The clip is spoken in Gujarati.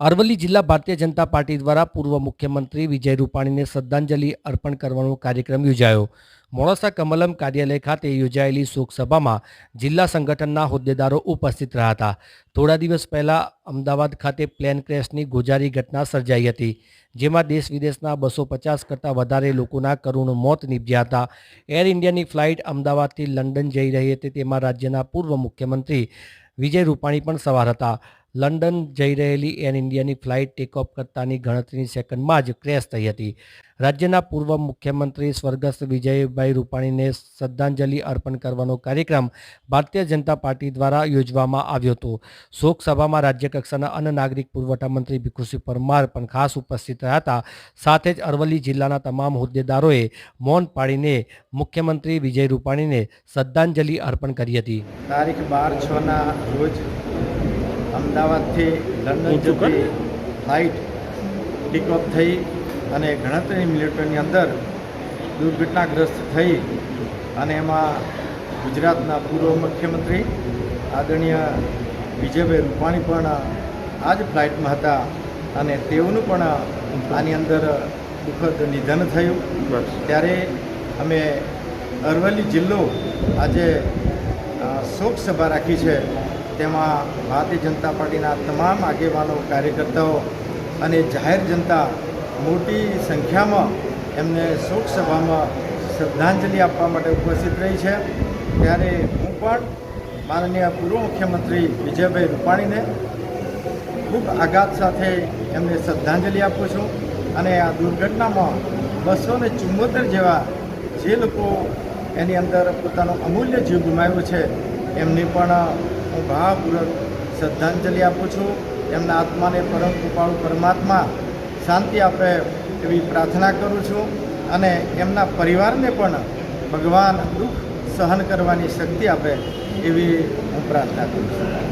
અરવલ્લી જિલ્લા ભારતીય જનતા પાર્ટી દ્વારા પૂર્વ મુખ્યમંત્રી વિજય રૂપાણીને શ્રદ્ધાંજલિ અર્પણ કરવાનો કાર્યક્રમ યોજાયો. મોડાસા કમલમ કાર્યાલય ખાતે યોજાયેલી શોકસભામાં જિલ્લા સંગઠનના હોદ્દેદારો ઉપસ્થિત રહ્યા હતા. થોડા દિવસ પહેલા અમદાવાદ ખાતે પ્લેન ક્રેશની ગોજારી ઘટના સર્જાઈ હતી, જેમાં દેશ વિદેશના બસો પચાસ કરતાં વધારે લોકોના કરુણ મોત નીપજ્યા હતા. એર ઇન્ડિયાની ફ્લાઇટ અમદાવાદથી લંડન જઈ રહી હતી, તેમાં રાજ્યના પૂર્વ મુખ્યમંત્રી વિજય રૂપાણી પણ સવાર હતા. લંડન જઈ રહેલી એર ઇન્ડિયાની ફ્લાઇટ ટેકઓફ કરતાની ગણતરીની સેકન્ડમાં જ ક્રેશ થઈ હતી. રાજ્યના પૂર્વ મુખ્યમંત્રી સ્વર્ગસ્થ વિજયભાઈ રૂપાણીને શ્રદ્ધાંજલિ અર્પણ કરવાનો કાર્યક્રમ ભારતીય જનતા પાર્ટી દ્વારા યોજવામાં આવ્યો હતો. શોકસભામાં રાજ્યકક્ષાના અન્ન નાગરિક પુરવઠા મંત્રી ભીખુસિંહ પરમાર પણ ખાસ ઉપસ્થિત રહ્યા હતા. સાથે જ અરવલ્લી જિલ્લાના તમામ હોદ્દેદારોએ મૌન પાડીને મુખ્યમંત્રી વિજય રૂપાણીને શ્રદ્ધાંજલિ અર્પણ કરી હતી. તારીખ બાર છના રોજ અમદાવાદથી લંડન જતી ફ્લાઇટ ટેકઓફ થઈ અને ગણતરી મિનિટોની અંદર દુર્ઘટનાગ્રસ્ત થઈ અને એમાં ગુજરાતના પૂર્વ મુખ્યમંત્રી આદરણીય વિજયભાઈ રૂપાણી પણ આ જ ફ્લાઇટમાં હતા અને તેઓનું પણ આની અંદર દુઃખદ નિધન થયું. ત્યારે અમે અરવલ્લી જિલ્લો આજે શોક સભા રાખી છે. તેમાં ભારતીય જનતા પાર્ટીના તમામ આગેવાનો, કાર્યકર્તાઓ અને જાહેર જનતા મોટી સંખ્યામાં એમને શોકસભામાં શ્રદ્ધાંજલિ આપવા માટે ઉપસ્થિત રહી છે. ત્યારે હું પણ માનનીય પૂર્વ મુખ્યમંત્રી વિજયભાઈ રૂપાણીને ખૂબ આઘાત સાથે એમને શ્રદ્ધાંજલિ આપું છું અને આ દુર્ઘટનામાં બસો ને ચુમ્મોતેર જેવા જે લોકો એની અંદર પોતાનો અમૂલ્ય જીવ ગુમાવ્યો છે, એમની પણ હું ભાવપૂર્વક શ્રદ્ધાંજલિ આપું છું. એમના આત્માને પરમ કૃપાળુ પરમાત્મા શાંતિ આપે એવી પ્રાર્થના કરું છું અને એમના પરિવારને પણ ભગવાન દુઃખ સહન કરવાની શક્તિ આપે એવી હું પ્રાર્થના કરું છું.